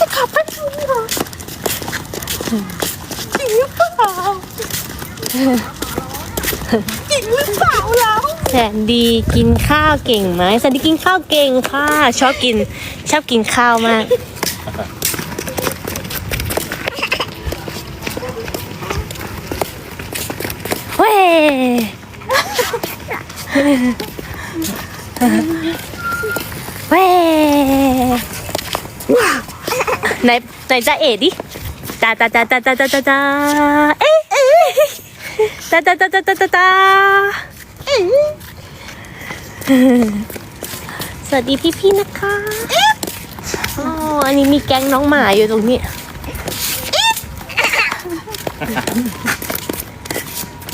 จะขับไปดูเหรอจริงหรือเปล่าจริงหรือเปล่าเราแสนดีกินข้าวเก่งไหมแสนดีกินข้าวเก่งค่ะ ชอบกินชอบกินข้าวมากเว้ยเว้ย ไหนไหนจะเอ็ดดิตาตาตาตาตาตาตาตาเอ๊ะเอ๊ะตาตาตาตาตาตาตาสวัสดีพี่ๆนะคะอ๋ออันนี้มีแก๊งน้องหมาอยู่ตรงนี้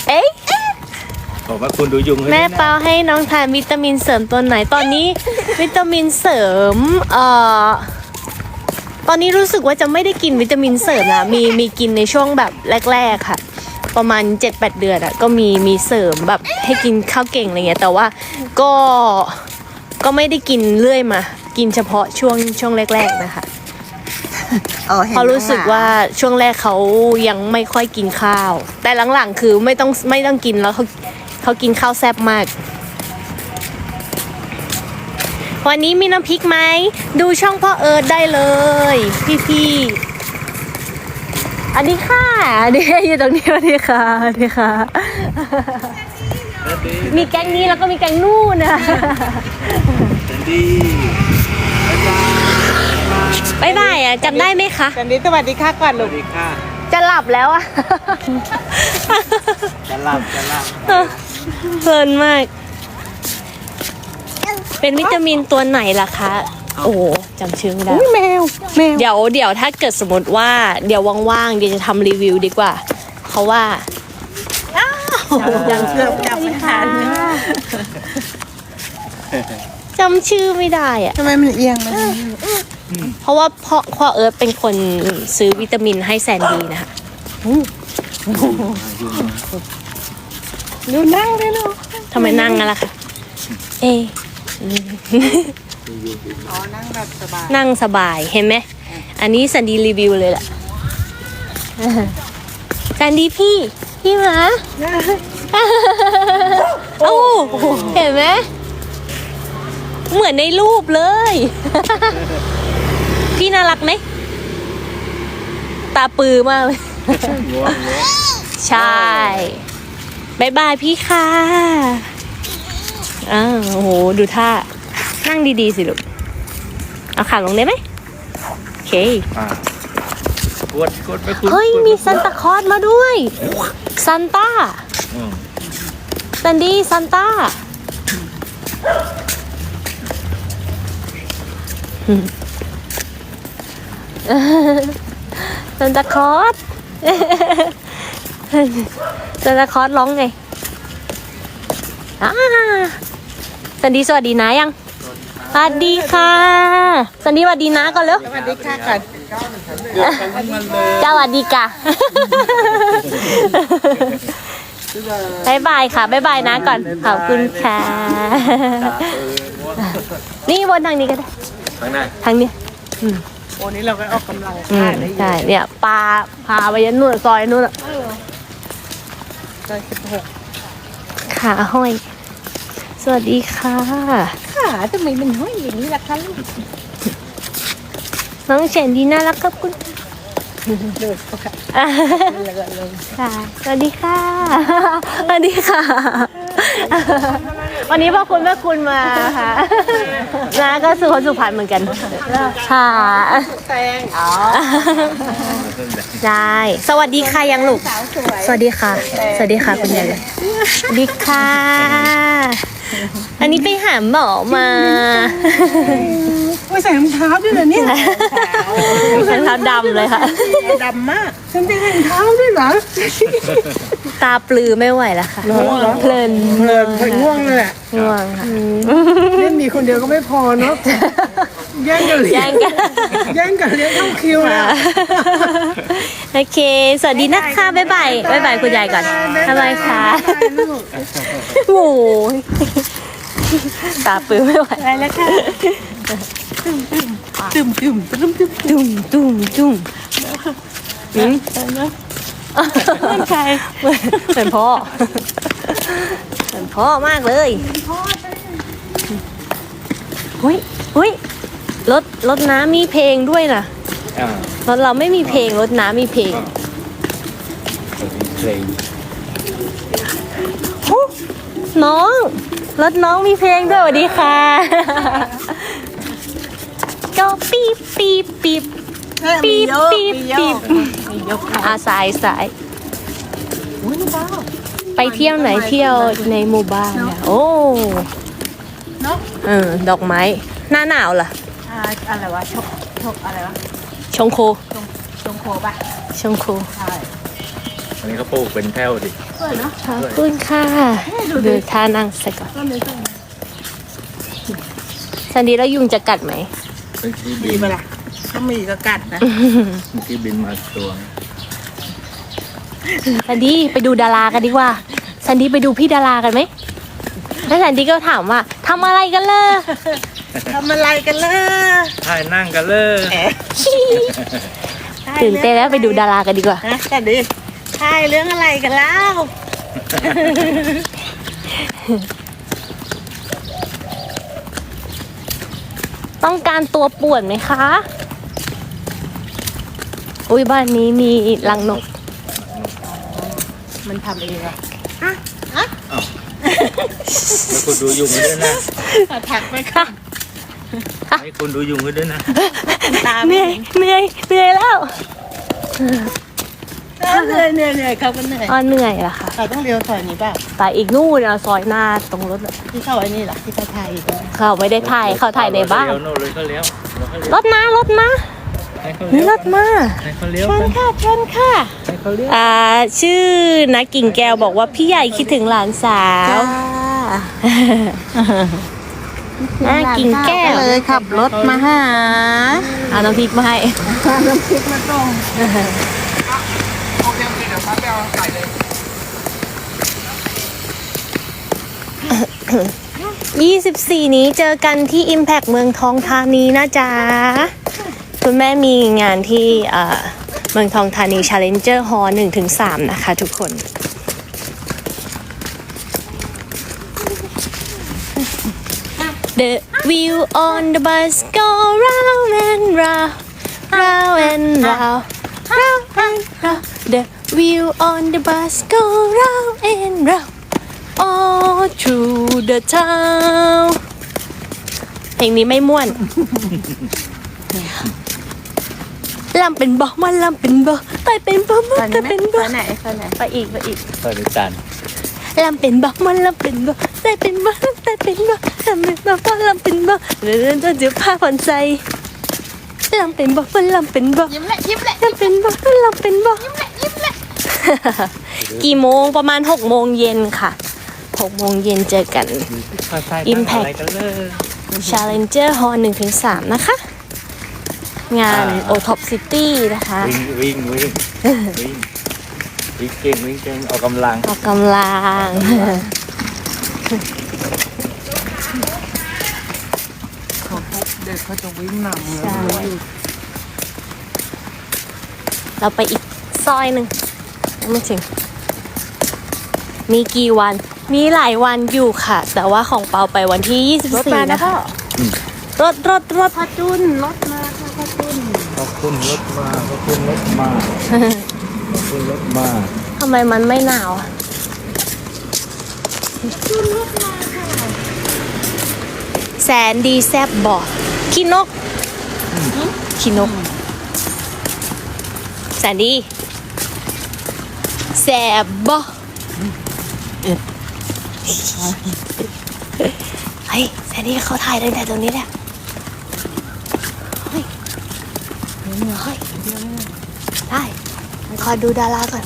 เอ๊ะบอกว่าคุณดูยุงให้แม่ด้วยนะเปาให้น้องทานวิตามินเสริมตัวไหนตอนนี้ วิตามินเสริม เอ่อ ตอนนี้รู้สึกว่าจะไม่ได้กินวิตามินเสริมละมีมีกินในช่วงแบบแรก ๆค่ะ ประมาณ 7-8 เดือนอะก็มีมีเสริมแบบให้กินข้าวเก่งอะไรเงี้ยแต่ว่าก็ก็ไม่ได้กินเรื่อยมา กินเฉพาะช่วงช่วงแรก ๆนะคะเพราะรู้สึกว่าช่วงแรกเขายังไม่ค่อยกินข้าว แต่หลังๆคือไม่ต้องไม่ต้องกินแล้วเขาเขากินข้าวแซ่บมาก วันนี้มีน้ำพริกไหม ดูช่องพ่อเอิร์ธได้เลย พี่ๆอันนี้ค่ะนี่อยู่ตรงนี้สวัสดีค่ะสวัสดีค่ะ มีแก๊งนี้แล้วก็มีแก๊งนู่นนะแสนดีบายบายอะจำได้ไหมคะสันดีสวัสดีค่ะก่อนสลูวักสดีค่ะจะหลับแล้วอะจะหลับจะหลับเพลินมาก เป็นวิตามินตัวไหนล่ะคะ โอ้โหจำชื่อไม่ได้อุ้ยแมว แมว เดี๋ยวเดี๋ยวถ้าเกิดสมมติว่าเดี๋ยวว่างๆเดี๋ยวจะทำรีวิวดีกว่า เพราะว่ายังเกือบจับไม่ทันจำชื่อไม่ได้อะทำไมมันเอียงมันเพราะว่าพ่อพ่อเอิร์ธเป็นคนซื้อวิตามินให้แซนดี้นะคะดูนั่งเลยลูกทำไมนั่งกันล่ะคะเอะ อ๋อนั่งแบบสบายนั่งสบายเห็นไหม อันนี้แซนดี้รีวิวเลยแหละแซนดี้พี่ พี่หมาโอ้เห็นไหม เหมือนในรูปเลย พี่น่ารักไหม ตาปือมากเลยง่วงง่วงใช่บายบายพี่ค่ะ อ้าวโอ้โห ดูท่า นั่งดีๆสิลูก เอาขาลงได้ไหมโอเค อะกดกดไปคุณเฮ้ยกดไปมีซันตาคลอสมาด้วย ซันต้าอืมซันดี้ซันต้าซันตาคลอสซันตาคลอสร้องไงอ่า ซันดี้สวัสดีนะยังสวัสดีค่ะซันดี้สวัสดีนะก่อนเร็วสวัสดีค่ะก่อนเกือบกันทั้งวันเลยสวัสดีค่ะบายบายค่ะบายบายนะก่อนขอบคุณค่ะตาเปิดง่วงนี่บนทางนี้ก็ได้ทางไหนทางนี้โอ้นี้เราก็ออกกำลังอืกามยได้อยู่ใช่เนี่ยปลาพาไปยันนู่นซอยนู่นอะร้อยสิบหกขาห้อยส วัสดีค่ะขาทำไมมันห้อยอย่างนี้ล่ะคะลูกน้องเฉนดีน่ารักครับคุณเดือดค่ะอะเลยเลยค่ะ สวัสดีค่ะ สวัสดีค่ะ วันนี้พ่อคุณแม่คุณมาค่ะน้าก็สุขสุพรรณเหมือนกัน ค่ะแตงอ๋อได้ สวัสดีค่ะยังลูกสาวสวยสวัสดีค่ะ สวัสดีค่ะคุณยายสวัสดีค่ะ อันนี้ไปหาหมอมาไม่ใส่รองเท้าด้วยเหรอเนี่ยรองเท้าดำเลยค่ะ ดำมาก ฉันได้รองเท้าด้วยเหรอ ตาปลือไม่ไหวแล้วค่ะง่วงเหรอเพลินเพลิน เพลินง่วงเลยแหละง่วงค่ะ เล่นมีคนเดียวก็ไม่พอเนาะ แย่งกันเลี้ยแย่งงกันแย่งกันเลี้ยงเข้าคิวแล้วโอเค สวัสดีนะคะ บ๊ายบาย บ๊ายบายคุณยายก่อน บ๊ายบายค่ะ ลูกโอ้ยตาปลือไม่ไหว ไปแล้วค่ะตึมตึมตึมตึมตุ้มตุ้มตุ้มอืมมันใครเหมือนพ่อเหมือนพ่อมากเลยเฮ้ยเฮ้ย รถรถน้ำมีเพลงด้วยนะอ่ารถเราไม่มีเพลงรถน้ำมีเพลงเพลงหูน้องรถน้องมีเพลงด้วยสวัสดีค่ะก็ปีบปีบปีบปี๊บปี๊บปี๊บมียกอาสายสายอุ้ยบ้าไปเที่ยวไหนเที่ยวในหมู่บ้านเนี่ยโอ้เนาะเออดอกไม้ หน้าหนาวล่ะอ่าอะไรวะชกชกอะไรวะชงโคชงโคปะชงโคใช่อันนี้เขาปลูกเป็นแถวดิ สวยเนาะ ขอบคุณค่ะดูท่านั่งใส่ก่อนต้นนี้ต้นนี้สันดีแล้วยุงจะกัดไหม เมื่อกี้มีบินปะล่ะก็มีก็กัดนะเมื่อกี้บินมาตัวสันดีไปดูดารากันดีกว่า สันดีไปดูพี่ดารากันไหมแล้วสันดีก็ถามว่าทำอะไรกันเลย ทำอะไรกันเลยถ่ายนั่งกันเลยแหมตื่นเต้นแล้วไปดูดารากันดีกว่านะแต่ดิใช่เรื่องอะไรกันแล้วต้องการตัวป่วนไหมคะ อุ้ยบ้านนี้มีรังนก มันทำเองอะแล้วคุณดูยุงไว้ด้วยนะถักไปค่ะ ให้คุณดูยุงไว้ด้วยนะตามเหนื่อยเหนื่อยเหนื่อยแล้วเหนื่อยเหนื่อยเหนื่อยเขาก็เหนื่อยอ๋อเหนื่อยละค่ะเราต้องเลี้ยวซอยนี้เปล่าไปอีกนู่นอะซอยหน้าตรงรถอะที่เข้าไอ้นี่เหรอที่เขาไทยกันเขาไม่ได้ถ่ายเขาถ่ายในบ้านเลี้ยวโน่นเลยก็เลี้ยวแล้วก็เลี้ยวรถมารถมาให้เขานี่เลี้ยวรถมาให้เขาเลี้ยวชนกันค่ะชนค่ะให้เขาเลี้ยวอ่าชื่อนักกิ่งแก้วบอกว่าพี่ใหญ่คิดถึงหลานสาว น่ากิ่งแก้ว เลยขับรถมาหาเอาน้ำพริกมาให้น้ำพริกมาส่ง24นี้เจอกันที่ Impact เมืองทองธานีนะจ๊ะ คุณแม่มีงานที่เอ่อเมืองทองธานี Challenger Hall 1-3 นะคะทุกคน The wheel on the bus go round and round, round and round, round and round. The wheel on the bus go round and round, all through the town. เพลงนี้ไม่ม่วน ลำเป็นบ่มันลำเป็นบ่ไปเป็นบ่มันไปเป็นบ่ไปไหนไปไหนไปอีกไปอีกใส่ในจานลำเป็นบ่มันลำเป็นบ่ ได้เป็นบ่ได้เป็นบ่ลำเป็นบ่มันลำเป็นบ่เดินจนเดี๋ยวผ้าผ่อนใจลำเป็นบ่มันลำเป็นบ่ยิ้มแหละยิ้มแหละลำเป็นบ่มันลำเป็นบ่ยิ้มแหละยิ้มแหละกี่โมงประมาณหกโมงเย็นค่ะหกโมงเย็นเจอกันข้าวไส้ Impact อะไรกันเลย Challenger Hall 1ถึง3นะคะ งาน o t o p City นะคะ วิ่งวิ่งวิ่งวิ่งวิ่งเก่งวิ่งเก่งออกกำลัง ออกกำลัง เด็กเขาจะวิ่งนำเลยใช่เราไปอีกซอยหนึ่งยังไม่ถึง มีกี่วัน มีหลายวันอยู่ค่ะ แต่ว่าของเปาไปวันที่ 24 นะคะ รถรถรถพอจุนรถมาค่ะพอจุนขอบคุณรถมาขอบคุณรถมาขอบคุณรถมาทำไมมันไม่หนาวอะ แสนดีแซบบอกขี้นกขี้นก แสนดีแซบบอกเฮ้ยแสนดีเขาถ่ายตั้งแต่ตรงนี้แหละเฮ้ยเฮ้ยได้ขอดูดาราก่อน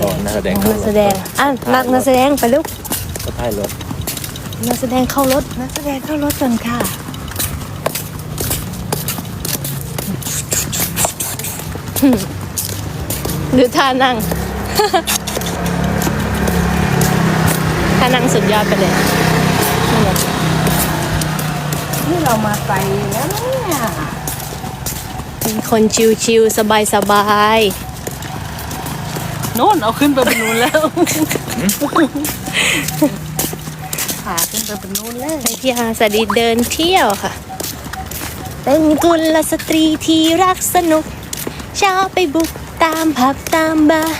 ก่อนนักแสดงนักแสดงอะนักนักแสดงไปลูกก็ถ่ายรถนักแสดงเข้ารถนักแสดงเข้ารถกันค่ะดูท่านั่งท่านั่งสุดยอดไปเลย นี่เรามาไกลแล้วเนี่ยเป็นคนชิวๆสบายโน่นเอาขึ้นไปบนนู้นแล้วขาขึ้นไปบนนู้นแล้วๆไปที่ฮาสดีเดินเที่ยวค่ะ เป็นกุลสตรีที่รักสนุกชอบไปบุกตามผับตามบาร์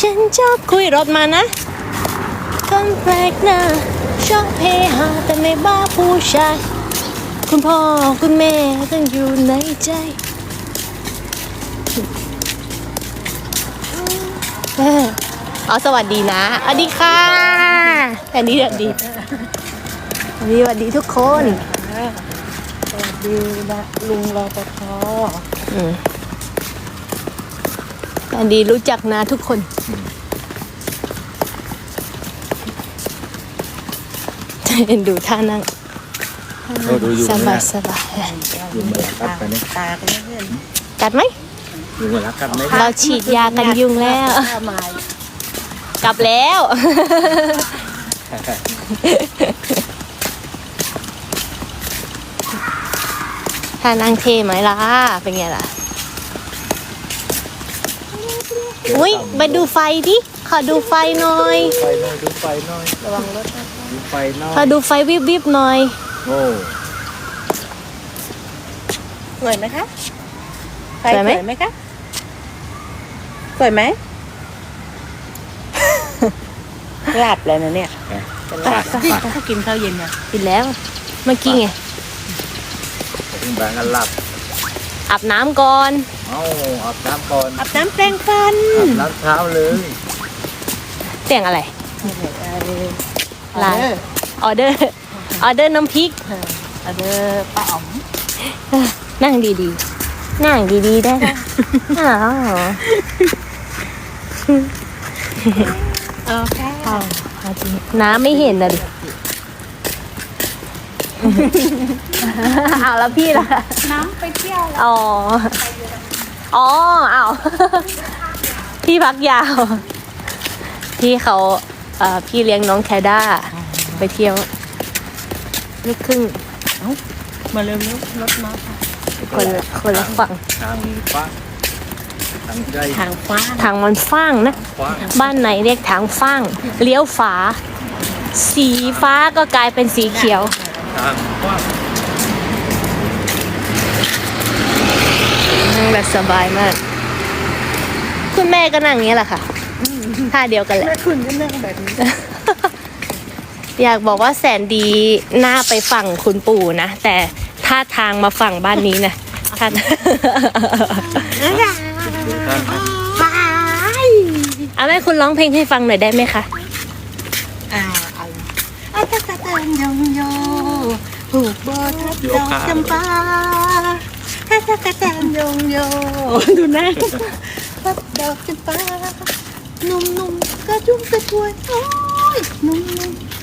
ฉันชอบคุยรถมานะคนแปลกหน้าชอบเฮฮาแต่ไม่บ้าผู้ชาย คุณพ่อ คุณแม่ต้องอยู่ในใจเออเอาสวัสดีนะสวัสดีค่ะอันนี้สวัสดีสวัสดีสวัสดีทุกคนสวัสดีนะลุงรปภอืมอันดีรู้จักนะทุกคนเอ็นดูท่านั่ง เราดูอยู่สนะบายสบายยุงมาลักกัดกันนี่ตากันเพื่อนกัดไหมยุงมาลักกัดไหมเราฉีดยากันยุงแล้วถ้ามากลับแล้วท่านั่งเท่ไหมล่ะ เป็นไงล่ะ อุ้ยไปดูไฟดิ ขอดูไฟหน่อย ไฟหน่อย ดูไฟหน่อย ระวังรถนะดูไฟหน่อขอยดูไฟวิบวิบๆหน่อย โอ้สวยไหมคะสวยไหม สวยไหมคะสวยไหม หลับแล้วนะเนี่ยจะลาดปากถ้ากินข้าวเย็นเนี่ยกินแล้ว เมื่อกี้ไง ถึงแบงกันหลับอาบน้ำก่อน เอ้าอาบน้ำก่อนอาบน้ำแปรงฟันอาบน้ำเช้าเลยเสียงอะไร ลาลายออเดอร์ ออเดอร์น้ำพริกเอาเด้อป้าอ๋อมนั่งดีๆ นั่งดีๆได้ไหมอ้าวโอเคเอาจริงน้ำไม่เห็นนะดิเอาแล้วพี่ล่ะ น้ำไปเที่ยว อ๋อ อ๋ออ้าวพี่พักยาว พี่เขาเอ่อพี่เลี้ยงน้องแคด้า ไปเที่ยว ลูกครึ่งมาเร็วๆรถมาค่ะคนละคนละฝั่งทางฟ้าทางใจทางฟ้าทางมันฟ้างนะ ฟ้าบ้านไหนเรียกทางฟ้างเลี้ยวฝา สีฟ้าก็กลายเป็นสีเขียว ทางฟ้านั่งแบบสบายมาก คุณแม่ก็นั่งอย่างนี้แหละค่ะท่าเดียวกันแหละ แม่คุณก็นั่งแบบนี้ อยากบอกว่าแสนดีหน้าไปฝั่งคุณปู่นะ แต่ท่าทางมาฝั่งบ้านนี้นะท่าทางเอาแม่คุณร้องเพลงให้ฟังหน่อยได้ไหมคะ อ่าเอาอาตะกะตันยองโยผูกโบทับดอกจำปาอาตะกะตันยองโยดูหน้าทับดอกจำปานุ่มๆกระชุ่มกระชวยโอ้ยนุ่มๆ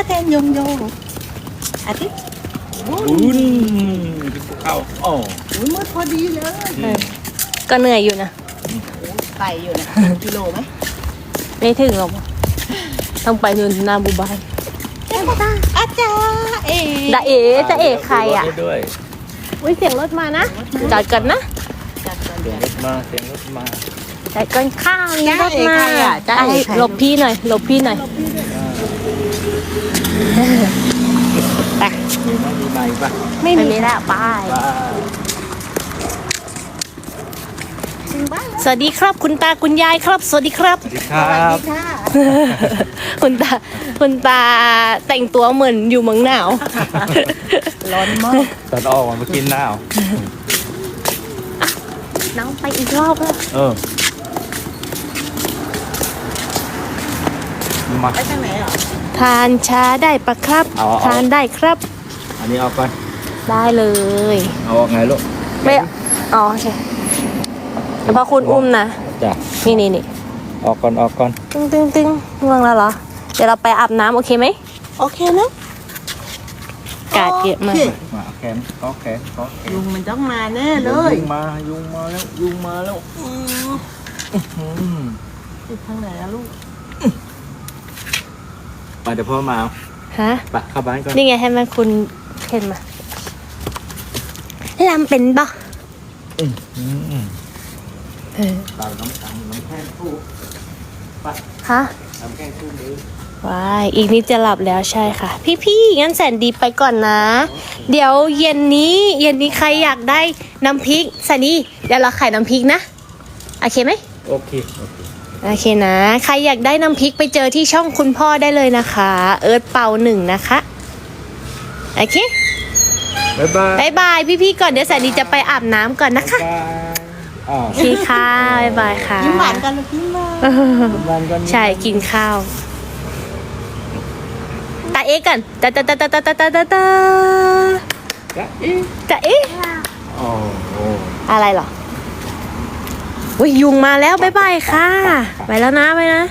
กะแตนยงโยอาทิตย์บุญภูเขาอ๋ออุ้ยมืดพอดีเลยก็เหนื่อยอยู่นะไปอยู่นะกิโลไหมไม่ถึงหรอกต้องไปนู่นนาบูบายอาจารย์เอ๋ดาเอ๋จะเอ๋ใครอะดูถด้วยอุ้ยเสียงรถมานะจอดกันนะจัดก่อนเสีเดี๋ยยงวรถมาเสียงรถมาจอดกันข้างมีรถมาจ๊ะเอ๋ใครอะจ๊ะเอ๋ใครหลบพี่หน่อยหลบพี่หน่อย ไปมีไหมมีไหมปะไม่มีละไปป้าสวัสดีครับ คุณตาคุณยายครับ สวัสดีครับ สวัสดีครับค่ะคุณตาคุณตาแต่งตัวเหมือนอยู่เมืองหนาว ร้อนมากตอนออกมากินน้าวน้องไปอีกรอบแล้วเออ มาไปทางไหนอะทานช้าได้ปะครับ เอาเอา ทานได้ครับ อันนี้เอาก่อนได้เลย เอาไงลูกไม่อ๋อโอเคแล้วพอคุณอุ้มนะ จ้ะนี่นี่นี่ออกก่อนออกก่อนตึ้งตึ้งตึ้งง่วงแล้วเหรอ เดี๋ยวเราไปอาบน้ำโอเคไหมโอเคนะกาดเยอะมากโคมาเอาแขนขอแขนขอแขนยุงมันต้องมาแน่เลยยุงมายุงมาแล้วยุงมาแล้วอืมอืมติดทางไหนอะลูก ไปเดี๋ยวพ่อมาเอาฮะไปเข้าบ้านก่อนนี่ไงให้มันคุณเห็นมาลำเป็นปะอืมอืมเออตามน้ำตาลน้ำแข็งคู่ไปฮะ น้ำแข็งคู่มือว้ายอีกนิดจะหลับแล้วใช่ค่ะ พี่ๆงั้นแสนดีไปก่อนนะ เดี๋ยวเย็นนี้ เย็นนี้ใครอยากได้น้ำพริกแสนดีเดี๋ยวเราขายน้ำพริกนะ โอเคไหม โอเคโอเค โอเคนะ ใครอยากได้น้ำพริกไปเจอที่ช่องคุณพ่อได้เลยนะคะ เอิร์ธเป่าหนึ่งนะคะ โอเคบ๊ายบายบายบายพี่ๆก่อนเดี๋ยวแสนดีจะไปอาบน้ำก่อนนะคะบ๊ายบายอ้าวโอเคค่ะบายบายค่ะ ยิ้มหวานกันลูกยิ้มหวานบ๊ายบายกันใช่กินข้าวตาเอ๊กันตาตาตาตาตาตาตาตาตาจ๊ะอีตาเอ๊ะโอ้โหอะไรเหรอ อุ้ยยุงมาแล้วบายบายค่ะ ไปแล้วนะ ไปนะ